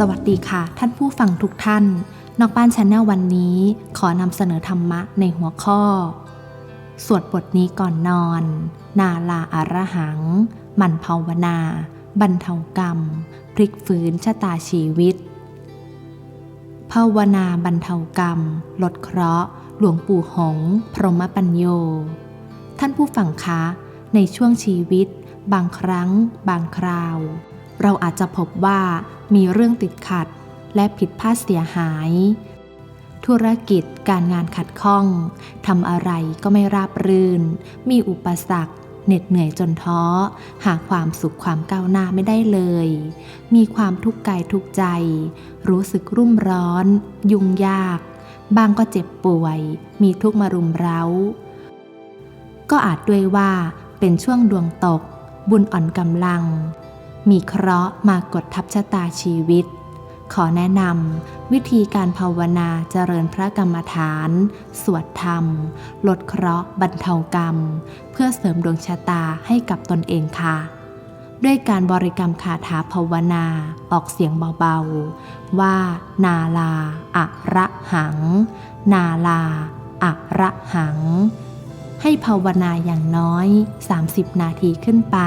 สวัสดีค่ะ ท่านผู้ฟังทุกท่าน นอกบ้านชาแนลวันนี้ ขอนำเสนอธรรมะในหัวข้อ สวดบทนี้ก่อนนอน นาลาอารหัง มันภาวนา บรรเทากรรม พลิกฟื้นชะตาชีวิต ภาวนาบรรเทากรรม ลดเคราะห์ หลวงปู่หง พรหมปัญโย ท่านผู้ฟังคะ ในช่วงชีวิต บางครั้ง บางคราว เราอาจจะพบว่า มีเรื่องติดขัดและผิดพลาดเสียหาย ธุรกิจการงานขัดข้องทำอะไรก็ไม่ราบรื่น มีอุปสรรคเหน็ดเหนื่อยจนท้อ หาความสุขความก้าวหน้าไม่ได้เลย มีความทุกข์กายทุกใจ รู้สึกรุ่มร้อน ยุ่งยาก บางก็เจ็บป่วย มีทุกข์มารุมเร้า ก็อาจด้วยว่าเป็นช่วงดวงตก บุญอ่อนกำลัง มีเคราะห์มากดทับชะตาชีวิต ขอแนะนำวิธีการภาวนาเจริญพระกรรมฐาน สวดธรรม ลดเคราะห์บรรเทากรรม เพื่อเสริมดวงชะตาให้กับตนเองค่ะ ด้วยการบริกรรมคาถาภาวนาออกเสียงเบาๆ ว่า นาลาอะระหัง นาลาอะระหัง ให้ภาวนาอย่างน้อย 30 นาทีขึ้นไป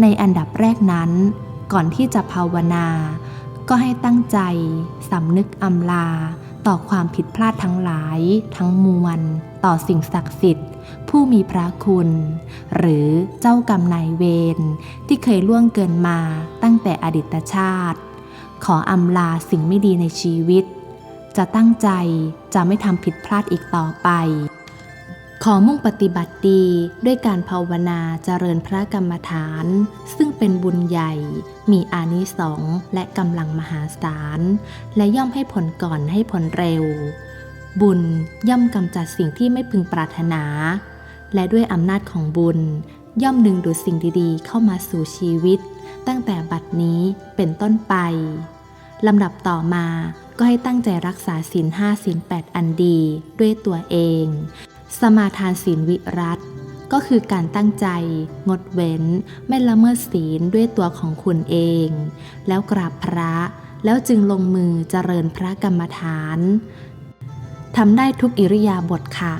ในอันดับแรกนั้น ก่อนที่จะภาวนา ก็ให้ตั้งใจสำนึกอำลา ต่อความผิดพลาดทั้งหลาย ทั้งมวล ต่อสิ่งศักดิ์สิทธิ์ ผู้มีพระคุณ หรือเจ้ากรรมนายเวรที่เคยล่วงเกินมาตั้งแต่อดีตชาติ ขออำลาสิ่งไม่ดีในชีวิต จะตั้งใจจะไม่ทำผิดพลาดอีกต่อไป ขอมุ่งปฏิบัติดีด้วยการภาวนาเจริญพระกรรมฐาน ซึ่งเป็นบุญใหญ่ มีอานิสงส์และกำลังมหาศาล และย่อมให้ผลก่อนให้ผลเร็ว บุญย่อมกำจัดสิ่งที่ไม่พึงปรารถนา และด้วยอำนาจของบุญ ย่อมดึงดูดสิ่งดีๆ เข้ามาสู่ชีวิต ตั้งแต่บัดนี้เป็นต้นไปลำดับต่อมาก็ให้ตั้งใจรักษาศีลห้าศีลแปดอันดีด้วยตัวเอง สมาทานศีลวิรัตก็คือการตั้งใจ งดเว้น ไม่ละเมิดศีลด้วยตัวของคุณเอง แล้วกราบพระแล้วจึงลงมือเจริญพระกรรมฐานทำได้ทุกอิริยาบถค่ะ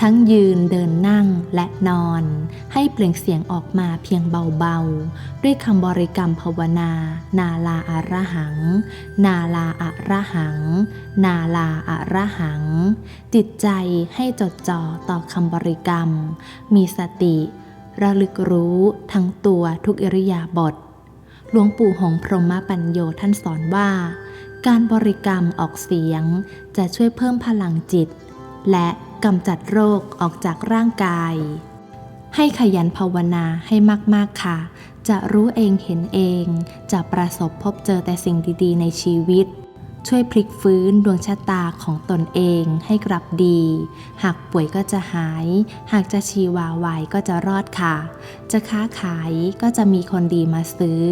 ทั้งยืนเดินนั่งและนอน ให้เปล่งเสียงออกมาเพียงเบาๆ ด้วยคำบริกรรมภาวนา นาลาอะระหัง นาลาอะระหัง นาลาอะระหัง จิตใจให้จดจ่อต่อคำบริกรรม มีสติ ระลึกรู้ทั้งตัวทุกอิริยาบถหลวงปู่หงพรหมปัญโยท่านสอนว่า การบริกรรมออกเสียงจะช่วยเพิ่มพลังจิต และ กำจัดโรคออกจากร่างกาย ให้ขยันภาวนาให้มาก ๆ ค่ะ จะรู้เองเห็นเอง จะประสบพบเจอแต่สิ่งดี ๆ ในชีวิต ช่วยพลิกฟื้นดวงชะตาของตนเองให้กลับดี หากป่วยก็จะหาย หากจะชีวาวายก็จะรอดค่ะ จะค้าขายก็จะมีคนดีมาซื้อ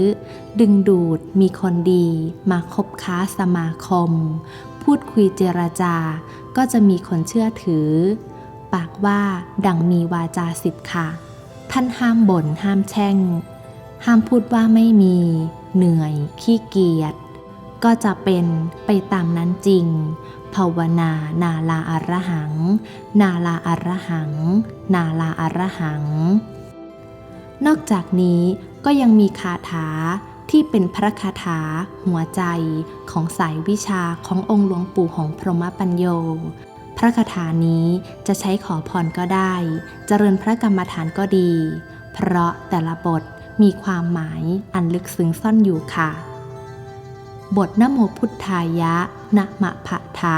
ดึงดูดมีคนดี มาคบค้าสมาคม พูดคุยเจรจา ก็จะมีคนเชื่อถือ ปากว่าดังมีวาจาสิทธิ์ค่ะ ท่านห้ามบ่นห้ามแช่ง ห้ามพูดว่าไม่มี เหนื่อย ขี้เกียจก็จะเป็นไปตามนั้นจริง ภาวนานาลาอารหัง นาลาอารหัง นาลาอารหัง นอกจากนี้ก็ยังมีคาถา ที่เป็นพระคาถา หัวใจของสายวิชาขององค์หลวงปู่ของพรหมปัญโย พระคาถานี้จะใช้ขอพรก็ได้ เจริญพระกรรมฐานก็ดี เพราะแต่ละบทมีความหมายอันลึกซึ้งซ่อนอยู่ค่ะ บทนโมพุทธายะนะมะพะทะ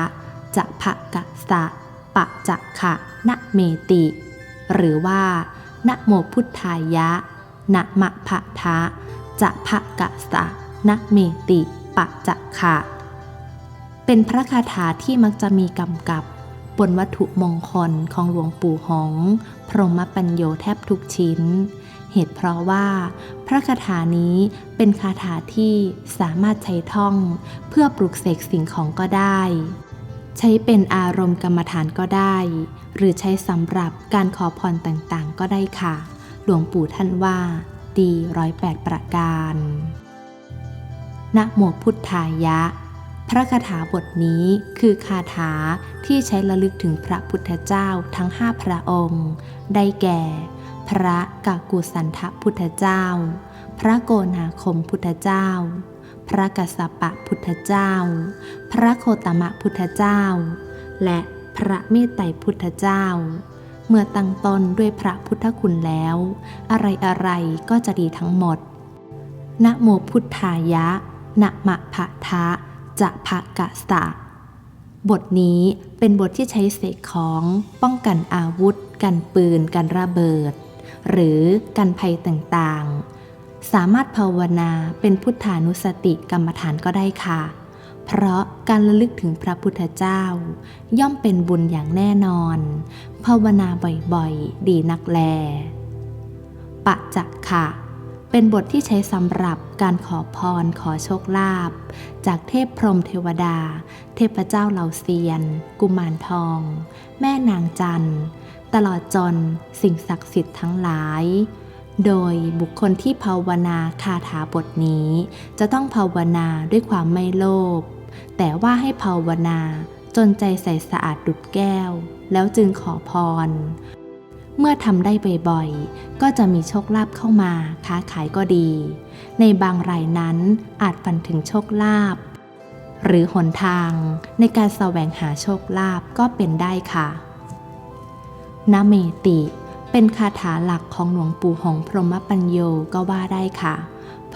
จะภะกะสะปะจะขะนะเมติ หรือว่านะโมพุทธายะนะมะพะทะ จะภะกะสะนะเมติปะจะขะเป็นพระคาถาที่มักจะมีกำกับบนวัตถุมงคลของหลวงปู่หง พรหมปัญโยแทบทุกชิ้น เหตุเพราะว่า พระคาถานี้เป็นคาถาที่สามารถใช้ท่องเพื่อปลุกเสกสิ่งของก็ได้ ใช้เป็นอารมณ์กรรมฐานก็ได้ หรือใช้สำหรับการขอพรต่างๆก็ได้ค่ะ หลวงปู่ท่านว่า ดีร้อยแปดประการ นะโมพุทธายะ พระคาถาบทนี้คือคาถาที่ใช้ระลึกถึงพระพุทธเจ้าทั้งห้าพระองค์ ได้แก่ พระกากุสันทพุทธเจ้า พระโกนาคมพุทธเจ้า พระกัสสปะพุทธเจ้า พระโคตมะพุทธเจ้า และพระเมตไตรพุทธเจ้า เมื่อตั้งตนด้วยพระพุทธคุณแล้ว อะไรอะไรก็จะดีทั้งหมด นะโมพุทธายะ นะมะพะทะ จะภะกะสะ บทนี้เป็นบทที่ใช้เสกของป้องกันอาวุธ กันปืน กันระเบิด หรือกันภัยต่างๆ สามารถภาวนาเป็นพุทธานุสติกรรมฐานก็ได้ค่ะ เพราะการระลึกถึงพระพุทธเจ้า ย่อมเป็นบุญอย่างแน่นอน ภาวนาบ่อยๆ ดีนักแล ปะจักขะ เป็นบทที่ใช้สำหรับการขอพรขอโชคลาภจากเทพพรหมเทวดา เทพเจ้าเหล่าเซียน กุมารทอง แม่นางจันทร์ ตลอดจนสิ่งศักดิ์สิทธิ์ทั้งหลายโดยบุคคลที่ภาวนาคาถาบทนี้ จะต้องภาวนาด้วยความไม่โลภ แต่ว่าให้ภาวนาจนใจใสสะอาดดุดแก้ว แล้วจึงขอพร เมื่อทำได้บ่อยๆ ก็จะมีโชคลาภเข้ามาค้าขายก็ดี ในบางรายนั้นอาจฝันถึงโชคลาภหรือหนทางในการแสวงหาโชคลาภก็เป็นได้ค่ะนะเมติ เป็นคาถาหลักของหลวงปู่หงส์พรหมปัญโยก็ว่าได้ค่ะ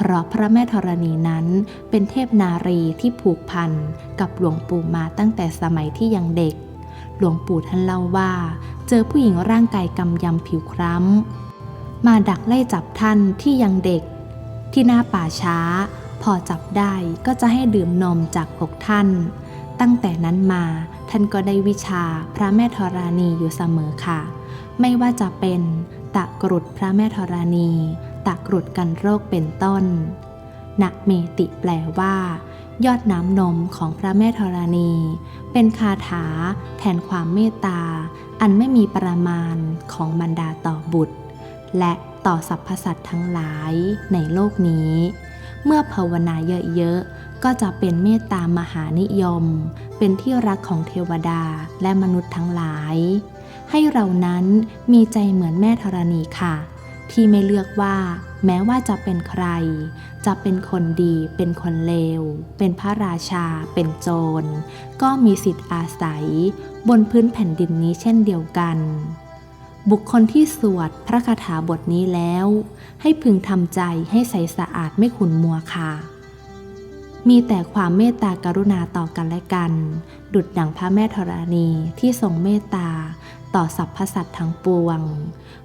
เพราะพระแม่ธรณีนั้นเป็นเทพนารีที่ผูกพันกับหลวงปู่มาตั้งแต่สมัยที่ยังเด็ก หลวงปู่ท่านเล่าว่า เจอผู้หญิงร่างกายกำยำผิวคล้ำ มาดักไล่จับท่านที่ยังเด็ก ที่หน้าป่าช้า พอจับได้ก็จะให้ดื่มนมจากอกท่าน ตั้งแต่นั้นมาท่านก็ได้วิชาพระแม่ธรณีอยู่เสมอค่ะ ไม่ว่าจะเป็นตะกรุดพระแม่ธรณี ตะกรุดกันโรคเป็นต้นนะเมติแปลว่า ยอดน้ำนมของพระแม่ธรณี เป็นคาถา แทนความเมตตา อันไม่มีประมาณของบรรดาต่อบุตร และต่อสรรพสัตว์ทั้งหลายในโลกนี้ เมื่อภาวนาเยอะๆ ก็จะเป็นเมตตามหานิยม เป็นที่รักของเทวดาและมนุษย์ทั้งหลาย ให้เรานั้นมีใจเหมือนแม่ธรณีค่ะ ที่ไม่เลือกว่า แม้ว่าจะเป็นใคร จะเป็นคนดี เป็นคนเลว เป็นพระราชา เป็นโจร ก็มีสิทธิ์อาศัย บนพื้นแผ่นดินนี้เช่นเดียวกัน บุคคลที่สวดพระคาถาบทนี้แล้ว ให้พึงทำใจให้ใสสะอาดไม่ขุนมัวค่ะมีแต่ความเมตตากรุณาต่อกันและกัน ดุดดังพระแม่ธรณีที่ทรงเมตตา ต่อสรรพสัตว์ทั้งปวง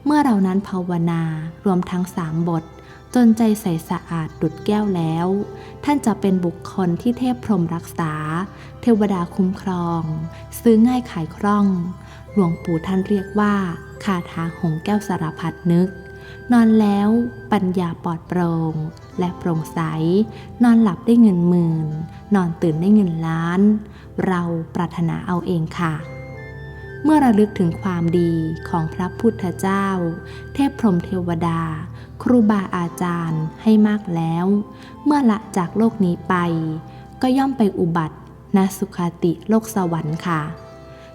เมื่อเรานั้นภาวนารวมทั้งสามบท จนใจใสสะอาดดุดแก้วแล้ว ท่านจะเป็นบุคคลที่เทพพรหมรักษา เทวดาคุ้มครอง ซื้อง่ายขายคล่อง หลวงปู่ท่านเรียกว่าคาถาหงแก้วสารพัดนึก นอนแล้วปัญญาปลอดโปร่งและโปร่งใส นอนหลับได้เงินหมื่น นอนตื่นได้เงินล้าน เราปรารถนาเอาเองค่ะ เมื่อระลึกถึงความดีของพระพุทธเจ้า เทพพรมเทวดา ครูบาอาจารย์ให้มากแล้ว เมื่อละจากโลกนี้ไป ก็ย่อมไปอุบัติณสุคติโลกสวรรค์ค่ะ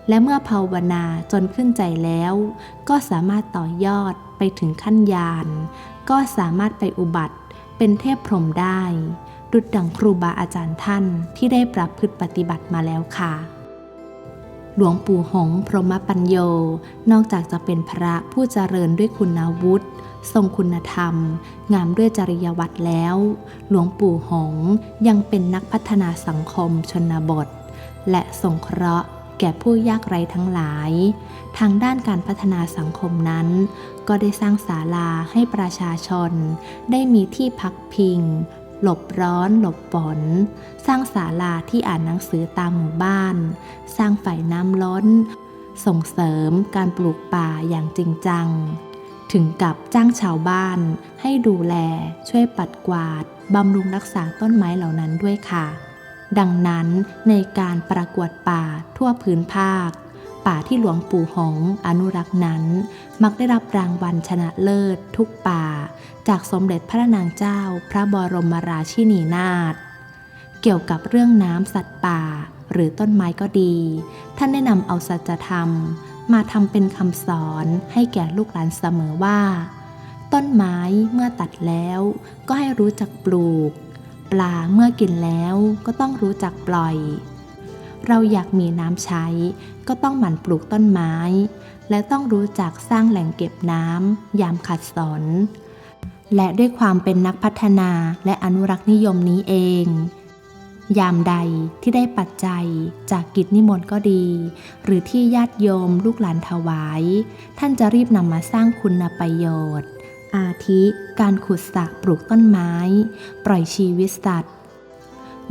และเมื่อภาวนาจนขึ้นใจแล้ว ก็สามารถต่อยอดไปถึงขั้นญาณก็สามารถไปอุบัติเป็นเทพพรหมได้ดุจดังครูบาอาจารย์ท่านที่ได้ประพฤติปฏิบัติมาแล้วค่ะ หลวงปู่หงพรหมปัญโย นอกจากจะเป็นพระผู้เจริญด้วยคุณวุฒิทรงคุณธรรม งามด้วยจริยวัตรแล้ว หลวงปู่หงยังเป็นนักพัฒนาสังคมชนบท และสงเคราะห์แก่ผู้ยากไร้ทั้งหลาย ทางด้านการพัฒนาสังคมนั้น ก็ได้สร้างศาลาให้ประชาชน ได้มีที่พักพิง หลบร้อน หลบฝน สร้างศาลาที่อ่านหนังสือตามหมู่บ้าน สร้างฝ่ายน้ำล้น ส่งเสริมการปลูกป่าอย่างจริงจัง ถึงกับจ้างชาวบ้าน ให้ดูแล ช่วยปัดกวาดบำรุงรักษาต้นไม้เหล่านั้นด้วยค่ะ ดังนั้นในการประกวดป่าทั่วพื้นภาค ป่าที่หลวงปู่หงอนุรักษ์นั้น มักได้รับรางวัลชนะเลิศ ทุกป่า จากสมเด็จพระนางเจ้า พระบรมราชินีนาถเกี่ยวกับเรื่องน้ำสัตว์ป่า หรือต้นไม้ก็ดี ท่านได้นำเอาสัจธรรม มาทำเป็นคำสอนให้แก่ลูกหลานเสมอว่า ต้นไม้เมื่อตัดแล้ว ก็ให้รู้จักปลูก ปลาเมื่อกินแล้วก็ต้องรู้จักปล่อยเราอยากมีน้ำใช้ ก็ต้องหมั่นปลูกต้นไม้ และต้องรู้จักสร้างแหล่งเก็บน้ำยามขัดสน และด้วยความเป็นนักพัฒนาและอนุรักษ์นิยมนี้เอง ยามใดที่ได้ปัจจัยจากกิจนิมนต์ก็ดี หรือที่ญาติโยมลูกหลานถวาย ท่านจะรีบนำมาสร้างคุณประโยชน์ อาทิการขุดสระปลูกต้นไม้ ปล่อยชีวิตสัตว์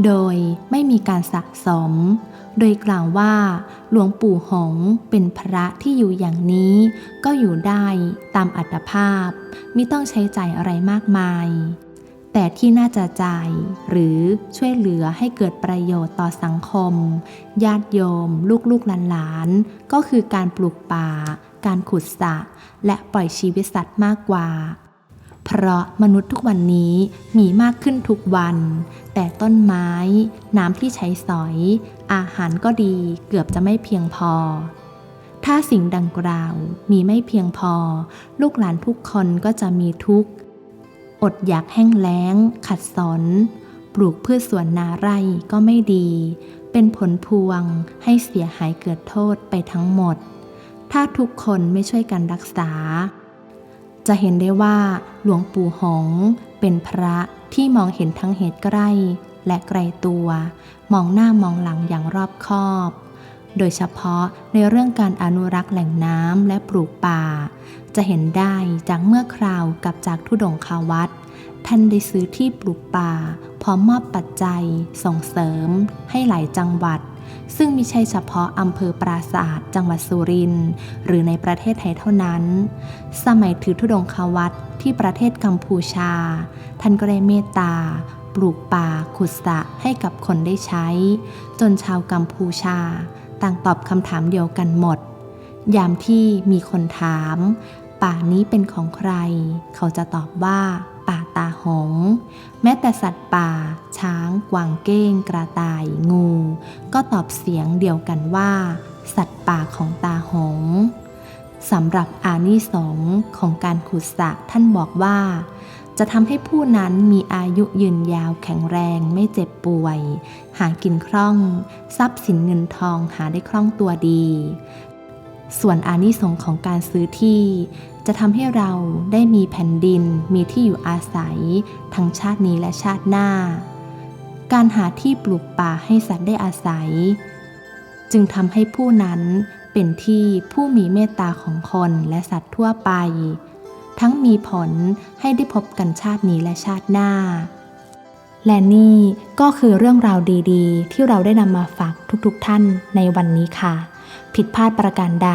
โดยไม่มีการสะสม โดยกล่าวว่า หลวงปู่หงเป็นพระที่อยู่อย่างนี้ ก็อยู่ได้ตามอัตภาพ ไมิต้องใช้ใจายอะไรมากมาย แต่ที่น่าจะจ่ายหรือช่วยเหลือให้เกิดประโยชน์ต่อสังคม ญาติโยม ลูกๆหลานๆก็คือการปลูกป่า การขุดสระและปล่อยชีวิตสัตว์มากกว่า เพราะมนุษย์ทุกวันนี้มีมากขึ้นทุกวัน แต่ต้นไม้ น้ำที่ใช้สอย อาหารก็ดีเกือบจะไม่เพียงพอ ถ้าสิ่งดังกล่าวมีไม่เพียงพอ ลูกหลานทุกคนก็จะมีทุกข์ อดอยากแห้งแล้ง ขัดสน ปลูกพืชสวนนาไร่ก็ไม่ดี เป็นผลพวงให้เสียหายเกิดโทษไปทั้งหมด ถ้าทุกคนไม่ช่วยกันรักษา จะเห็นได้ว่าหลวงปู่หงเป็นพระที่มองเห็นทั้งเหตุใกล้และไกลตัว มองหน้ามองหลังอย่างรอบคอบ โดยเฉพาะในเรื่องการอนุรักษ์แหล่งน้ำและปลูกป่า จะเห็นได้จากเมื่อคราวกับจากทุดงคาวัดท่านได้ซื้อที่ปลูกป่า พร้อมมอบปัจจัย ส่งเสริม ให้หลายจังหวัด ซึ่งมิใช่เฉพาะอำเภอปราศาสตร์จังหวัดสุรินทร์หรือในประเทศไทยเท่านั้น สมัยถือธุดงควัตที่ประเทศกัมพูชา ท่านก็ได้เมตตา ปลูกป่าขุดสะให้กับคนได้ใช้ จนชาวกัมพูชา ต่างตอบคำถามเดียวกันหมด ยามที่มีคนถาม ป่านี้เป็นของใคร เขาจะตอบว่า ตาหง แม้แต่สัตว์ป่า ช้าง กวางเก้ง กระต่าย งู ก็ตอบเสียงเดียวกันว่า สัตว์ป่าของตาหงสำหรับอานิสงส์ของการขุดสระท่านบอกว่า จะทำให้ผู้นั้นมีอายุยืนยาวแข็งแรงไม่เจ็บป่วย หากินคล่อง ทรัพย์สินเงินทองหาได้คล่องตัวดี ส่วนอานิสงส์ของการซื้อที่ จะทำให้เราได้มีแผ่นดินมีที่อยู่อาศัย ทั้งชาตินี้และชาติหน้า การหาที่ปลูกป่าให้สัตว์ได้อาศัย จึงทำให้ผู้นั้นเป็นที่ผู้มีเมตตาของคนและสัตว์ทั่วไป ทั้งมีผลให้ได้พบกันชาตินี้และชาติหน้า และนี่ก็คือเรื่องราวดีๆ ที่เราได้นำมาฝากทุกๆท่านในวันนี้ค่ะ ผิดพลาดประการใด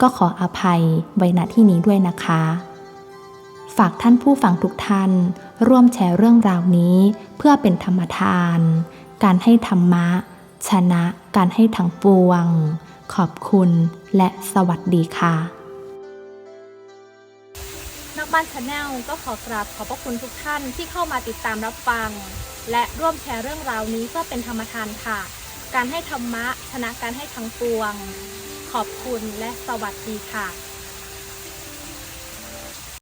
ก็ขออภัยไว้ณที่นี้ด้วยนะคะ ฝากท่านผู้ฟังทุกท่าน ร่วมแชร์เรื่องราวนี้ เพื่อเป็นธรรมทาน การให้ธรรมะ ชนะการให้ทั้งปวง ขอบคุณและสวัสดีค่ะนักบ้านชาแนลก็ขอกราบขอบพระคุณทุกท่านที่เข้ามาติดตามรับฟัง และร่วมแชร์เรื่องราวนี้ก็เป็นธรรมทานค่ะ การให้ธรรมะชนะการให้ทั้งปวง ขอบคุณและสวัสดีค่ะ